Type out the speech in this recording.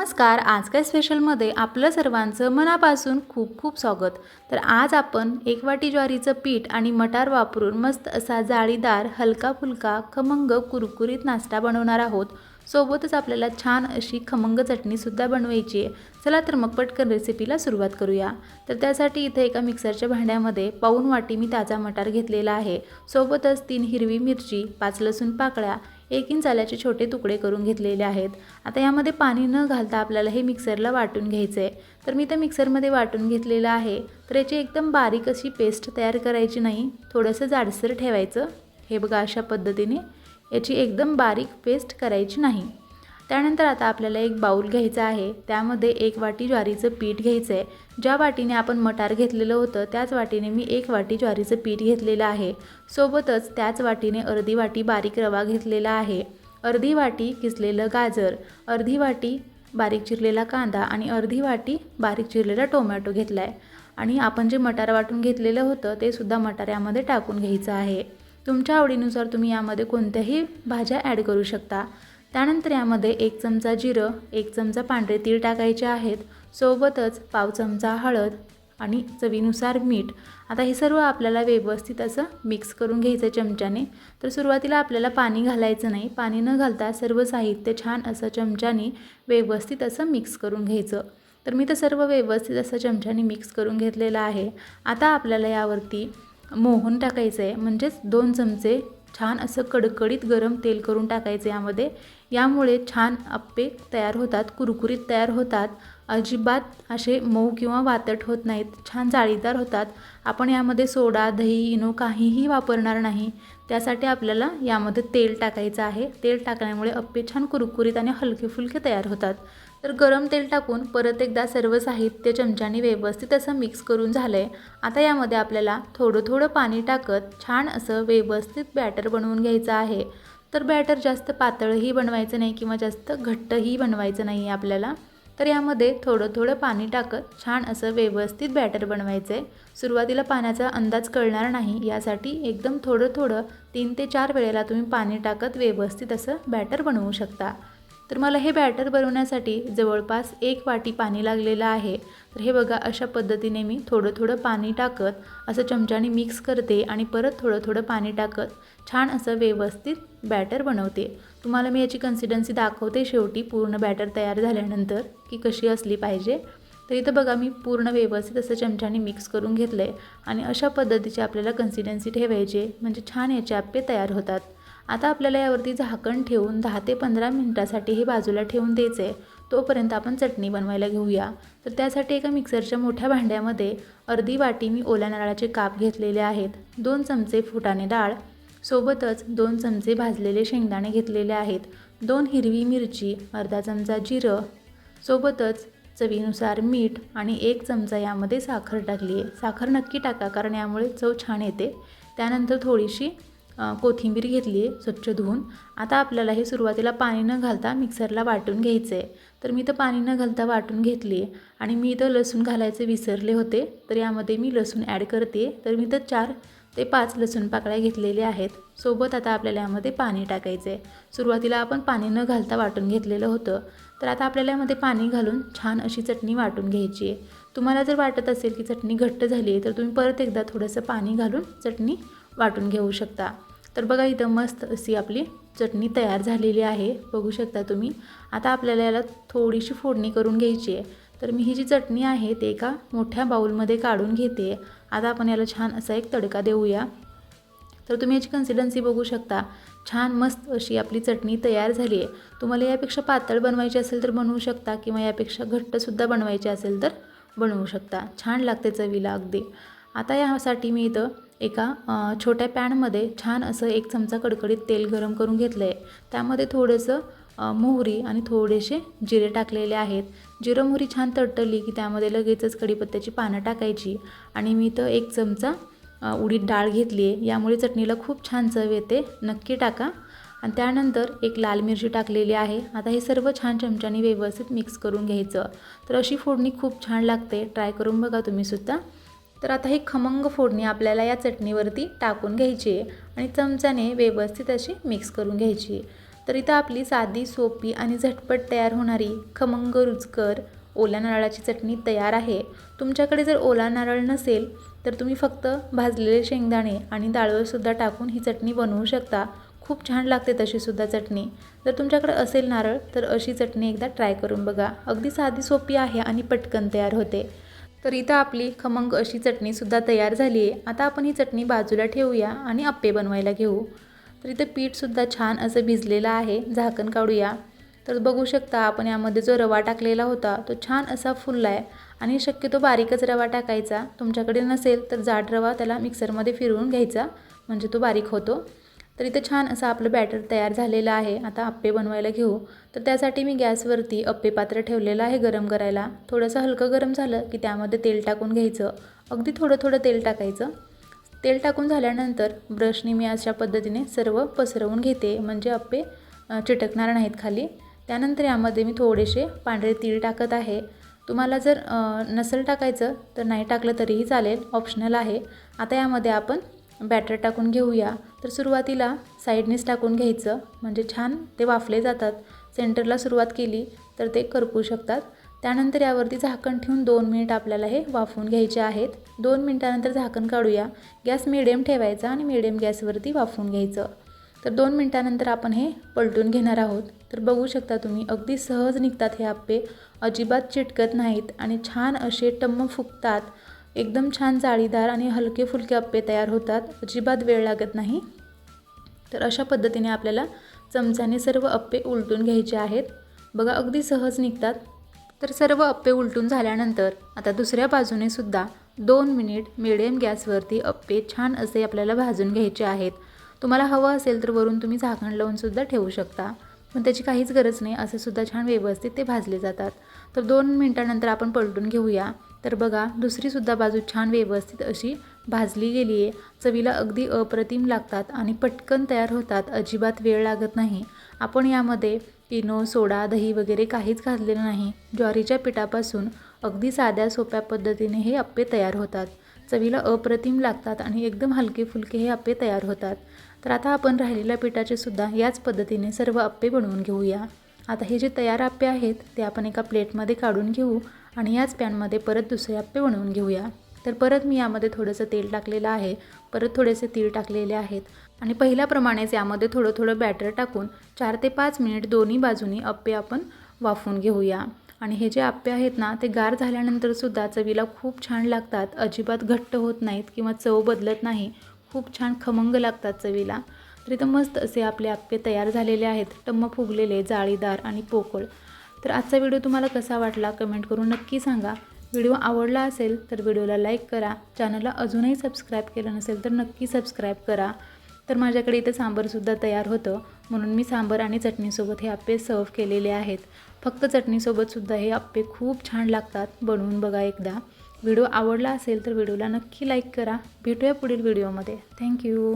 नमस्कार आज काय स्पेशलमध्ये आपलं सर्वांचं मनापासून खूप खूप स्वागत. तर आज आपण एक वाटी ज्वारीचं पीठ आणि मटार वापरून मस्त असा जाळीदार हलका फुलका खमंग कुरकुरीत नाश्ता बनवणार आहोत. सोबतच आपल्याला छान अशी खमंग चटणीसुद्धा बनवायची आहे. चला तर मग पटकन रेसिपीला सुरुवात करूया. तर त्यासाठी इथे एका मिक्सरच्या भांड्यामध्ये पाऊन वाटी मी ताजा मटार घेतलेला आहे. सोबतच तीन हिरवी मिरची पाच लसूण पाकळ्या एक इंच आल्याचे छोटे तुकडे करून घेतलेले आहेत. आता यामध्ये पाणी न घालता आपल्याला हे मिक्सरला वाटून घ्यायचं आहे तर मी ते मिक्सरमध्ये वाटून घेतलेलं आहे. तर याची एकदम बारीक अशी पेस्ट तयार करायची नाही. थोडंसं जाडसर ठेवायचं. हे बघा अशा पद्धतीने याची एकदम बारीक पेस्ट करायची नाही. त्यानंतर आता आपल्याला एक बाऊल घ्यायचा आहे. त्यामध्ये एक वाटी ज्वारीचं पीठ घ्यायचं आहे ज्या वाटीने आपण मटार घेतलेलं होतं त्याच वाटीने मी एक वाटी ज्वारीचं पीठ घेतलेलं आहे. सोबतच त्याच वाटीने अर्धी वाटी बारीक रवा घेतलेला आहे. अर्धी वाटी किसलेलं गाजर अर्धी वाटी बारीक चिरलेला कांदा आणि अर्धी वाटी बारीक चिरलेला टोमॅटो घेतला आहे आणि आपण जे मटार वाटून घेतलेलं होतं ते सुद्धा मटार यामध्ये टाकून घ्यायचं आहे. तुमच्या आवडीनुसार तुम्ही यामध्ये कोणत्याही भाज्या ॲड करू शकता. त्यानंतर यामध्ये एक चमचा जिरं एक चमचा पांढरे तीळ टाकायचे आहेत. सोबतच पाव चमचा हळद आणि चवीनुसार मीठ. आता हे सर्व आपल्याला व्यवस्थित असं मिक्स करून घ्यायचं चमच्याने. तर सुरुवातीला आपल्याला पाणी घालायचं नाही. पाणी न घालता सर्व साहित्य छान असं चमच्याने व्यवस्थित असं मिक्स करून घ्यायचं. तर मी तर सर्व व्यवस्थित असं चमच्याने मिक्स करून घेतलेलं आहे. आता आपल्याला यावरती मोहन टाकायचं आहे म्हणजेच दोन चमचे छान असं कडकडीत गरम तेल करून टाकायचं यामध्ये. यामुळे छान आप्पे तयार होतात कुरकुरीत तयार होतात. अजिबात असे मऊ किंवा वातट होत नाहीत. छान जाळीदार होतात. आपण यामध्ये सोडा दही इनो काहीही वापरणार नाही. त्यासाठी आपल्याला यामध्ये तेल टाकायचं आहे. तेल टाकल्यामुळे अप्पे छान कुरकुरीत आणि हलके फुलके तयार होतात. तर गरम तेल टाकून परत एकदा सर्व साहित्य चमच्याने व्यवस्थित असं मिक्स करून झालं आहे आता यामध्ये आपल्याला थोडं थोडं पाणी टाकत छान असं व्यवस्थित बॅटर बनवून घ्यायचं आहे. तर बॅटर जास्त पातळही बनवायचं नाही किंवा जास्त घट्टही बनवायचं नाही आहे आपल्याला. तर यामध्ये थोडं थोडं पाणी टाकत छान असं व्यवस्थित बॅटर बनवायचं आहे सुरुवातीला पाण्याचा अंदाज कळणार नाही यासाठी एकदम थोडं थोडं तीन ते चार वेळेला तुम्ही पाणी टाकत व्यवस्थित असं बॅटर बनवू शकता. तर मला हे बॅटर बनवण्यासाठी जवळपास एक वाटी पाणी लागलेलं आहे. तर हे बघा अशा पद्धतीने मी थोडं थोडं पाणी टाकत असं चमच्याने मिक्स करते आणि परत थोडं थोडं पाणी टाकत छान असं व्यवस्थित बॅटर बनवते. तुम्हाला मी याची कन्सिस्टन्सी दाखवते शेवटी पूर्ण बॅटर तयार झाल्यानंतर की कशी असली पाहिजे. तर इथं बघा मी पूर्ण व्यवस्थित असं चमच्याने मिक्स करून घेतलं आहे आणि अशा पद्धतीची आपल्याला कन्सिस्टन्सी ठेवायची म्हणजे छान याचे आप्पे तयार होतात. आता आपल्याला यावरती झाकण ठेवून दहा ते पंधरा मिनटासाठी हे बाजूला ठेवून द्यायचं आहे तोपर्यंत आपण चटणी बनवायला घेऊया. तर त्यासाठी एका मिक्सरच्या मोठ्या भांड्यामध्ये अर्धी वाटी मी ओल्या नारळाचे काप घेतलेले आहेत दोन चमचे फुटाणे डाळ सोबतच दोन चमचे भाजलेले शेंगदाणे घेतलेले आहेत दोन हिरवी मिरची अर्धा चमचा जिरं सोबतच चवीनुसार मीठ आणि एक चमचा यामध्ये साखर टाकली आहे साखर नक्की टाका कारण यामुळे चव छान येते. त्यानंतर थोडीशी कोथिंबीर घेतली आहे स्वच्छ धुवून. आता आपल्याला हे सुरुवातीला पाणी न घालता मिक्सरला वाटून घ्यायचं आहे तर मी तर पाणी न घालता वाटून घेतली आहे आणि मी इथं लसूण घालायचे विसरले होते. तर यामध्ये मी लसूण ॲड करते तर मी तर चार ते पाच लसूण पाकळ्या घेतलेल्या आहेत. सोबत आता आपल्याला यामध्ये पाणी टाकायचं आहे सुरुवातीला आपण पाणी न घालता वाटून घेतलेलं होतं. तर आता आपल्याला यामध्ये पाणी घालून छान अशी चटणी वाटून घ्यायची आहे तुम्हाला जर वाटत असेल की चटणी घट्ट झाली आहे तर तुम्ही परत एकदा थोडंसं पाणी घालून चटणी वाटून घेऊ शकता. तर बघा इथं मस्त अशी आपली चटणी तयार झालेली आहे. बघू शकता तुम्ही. आता आपल्याला याला थोडीशी फोडणी करून घ्यायची आहे. तर मी ही जी चटणी आहे ते एका मोठ्या बाऊलमध्ये काढून घेते. आता आपण याला छान असा एक तडका देऊया. तर तुम्ही याची कन्सिडन्सी बघू शकता. छान मस्त अशी आपली चटणी तयार झाली आहे. तुम्हाला यापेक्षा पातळ बनवायची असेल तर बनवू शकता किंवा यापेक्षा घट्टसुद्धा बनवायची असेल तर बनवू शकता. छान लागते चवीला अगदी. आता यासाठी मी इथं एका छोट्या पॅनमध्ये छान असं एक चमचा कडकडीत तेल गरम करून घेतलं आहे त्यामध्ये थोडंसं मोहरी आणि थोडेसे जिरे टाकलेले आहेत. जिरं मोहरी छान तडतडली की त्यामध्ये लगेचच कढीपत्त्याची पानं टाकायची आणि मी तर एक चमचा उडीद डाळ घेतली आहे. यामुळे चटणीला खूप छान चव येते. नक्की टाका. आणि त्यानंतर एक लाल मिरची टाकलेली आहे. आता हे सर्व छान चमच्याने व्यवस्थित मिक्स करून घ्यायचं. तर अशी फोडणी खूप छान लागते. ट्राय करून बघा तुम्हीसुद्धा तर आता ही खमंग फोडणी आपल्याला या चटणीवरती टाकून घ्यायची आहे आणि चमच्याने व्यवस्थित अशी मिक्स करून घ्यायची आहे. तर इथं आपली साधी सोपी आणि झटपट तयार होणारी खमंग रुचकर ओल्या नारळाची चटणी तयार आहे. तुमच्याकडे जर ओला नारळ नसेल तर तुम्ही फक्त भाजलेले शेंगदाणे आणि डाळवंसुद्धा टाकून ही चटणी बनवू शकता. खूप छान लागते तशीसुद्धा चटणी. जर तुमच्याकडे असेल नारळ तर अशी चटणी एकदा ट्राय करून बघा. अगदी साधी सोपी आहे आणि पटकन तयार होते. तर इथं आपली खमंग अशी चटणीसुद्धा तयार झाली आहे. आता आपण ही चटणी बाजूला ठेवूया आणि आप्पे बनवायला घेऊ. तर इथं पीठसुद्धा छान असं भिजलेलं आहे. झाकण काढूया. तर बघू शकता आपण यामध्ये जो रवा टाकलेला होता तो छान असा फुलला आहे आणि शक्यतो बारीकच रवा टाकायचा. तुमच्याकडे नसेल तर जाड रवा त्याला मिक्सरमध्ये फिरवून घ्यायचा म्हणजे तो बारीक होतो. तर इथं छान असं आपलं बॅटर तयार झालेलं आहे. आता आप्पे बनवायला घेऊ. तर त्यासाठी मी गॅसवरती अप्पे पात्र ठेवलेलं आहे गरम करायला. थोडंसं हलकं गरम झालं की त्यामध्ये तेल टाकून घ्यायचं. अगदी थोडं थोडं तेल टाकायचं. तेल टाकून झाल्यानंतर ब्रशने मी अशा पद्धतीने सर्व पसरवून घेते. म्हणजे अप्पे चिटकणार नाहीत खाली. त्यानंतर यामध्ये मी थोडेसे पांढरे तीळ टाकत आहे. तुम्हाला जर नसल नसेल टाकायचं तर नाही टाकलं तरीही चालेल. ऑप्शनल आहे. आता यामध्ये आपण बॅटर टाकून घेऊया. तर सुरुवातीला साईडनेच टाकून घ्यायचं. म्हणजे छान ते वाफले जातात. सेंटरला सुरुवात केली तर ते करपू शकतात. त्यानंतर यावरती झाकण ठेवून दोन मिनिट आपल्याला हे वाफवून घ्यायचे आहेत. दोन मिनटानंतर झाकण काढूया. गॅस मिडियम ठेवायचा आणि मिडियम गॅसवरती वाफवून घ्यायचं. तर दोन मिनटानंतर आपण हे पलटून घेणार आहोत. तर बघू शकता तुम्ही अगदी सहज निघतात हे आप्पे. अजिबात चिटकत नाहीत आणि छान असे टम्म फुगतात. एकदम छान जाळीदार आणि हलके फुलके अप्पे तयार होतात. अजिबात वेळ लागत नाही. तर अशा पद्धतीने आपल्याला चमच्याने सर्व अप्पे उलटून घ्यायचे आहेत. बघा अगदी सहज निघतात. तर सर्व अप्पे उलटून झाल्यानंतर आता दुसऱ्या बाजूने सुद्धा दोन मिनिट मिडियम गॅसवरती अप्पे छान असे आपल्याला भाजून घ्यायचे आहेत. तुम्हाला हवं असेल तर वरून तुम्ही झाकण लावूनसुद्धा ठेवू शकता. पण त्याची काहीच गरज नाही असे सुद्धा छान व्यवस्थित ते भाजले जातात. तर दोन मिनटानंतर आपण पलटून घेऊया. तर बघा दुसरीसुद्धा बाजू छान व्यवस्थित अशी भाजली गेली आहे. चवीला अगदी अप्रतिम लागतात आणि पटकन तयार होतात. अजिबात वेळ लागत नाही. आपण यामध्ये पिनो सोडा दही वगैरे काहीच घातलेलं नाही. ज्वारीच्या पिठापासून अगदी साध्या सोप्या पद्धतीने हे अप्पे तयार होतात. चवीला अप्रतिम लागतात आणि एकदम हलके फुलके हे अप्पे तयार होतात. तर आता आपण राहिलेल्या पिठाचे सुद्धा याच पद्धतीने सर्व अप्पे बनवून घेऊया. आता हे जे तयार अप्पे आहेत ते आपण एका प्लेटमध्ये काढून घेऊ. आणि याच पॅनमध्ये परत दुसरे आप्पे बनवून घेऊया. तर परत मी यामध्ये थोडंसं तेल टाकलेलं आहे. परत थोडेसे तीळ टाकलेले आहेत. आणि पहिल्याप्रमाणेच यामध्ये थोडं थोडं बॅटर टाकून चार ते पाच मिनिट दोन्ही बाजूनी अप्पे आपण वाफून घेऊया. आणि हे जे आप्पे आहेत ना ते गार झाल्यानंतर सुद्धा चवीला खूप छान लागतात. अजिबात घट्ट होत नाहीत किंवा चव बदलत नाही. खूप छान खमंग लागतात चवीला. तर इथं मस्त असे आपले आप्पे तयार झालेले आहेत. टम्म फुगलेले जाळीदार आणि पोकळ. तर आजचा व्हिडिओ तुम्हाला कसा वाटला कमेंट करून नक्की सांगा. व्हिडिओ आवडला असेल तर व्हिडिओला लाईक करा. चॅनलला अजूनही सबस्क्राईब केलं नसेल तर नक्की सबस्क्राईब करा. तर माझ्याकडे इथं सांबरसुद्धा तयार होतं. म्हणून मी सांबर आणि चटणीसोबत हे आप्पे सर्व केलेले आहेत. फक्त चटणीसोबतसुद्धा हे आप्पे खूप छान लागतात. बनवून बघा एकदा. व्हिडिओ आवडला असेल तर व्हिडिओला नक्की लाईक करा. भेटूया पुढील व्हिडिओमध्ये. थँक्यू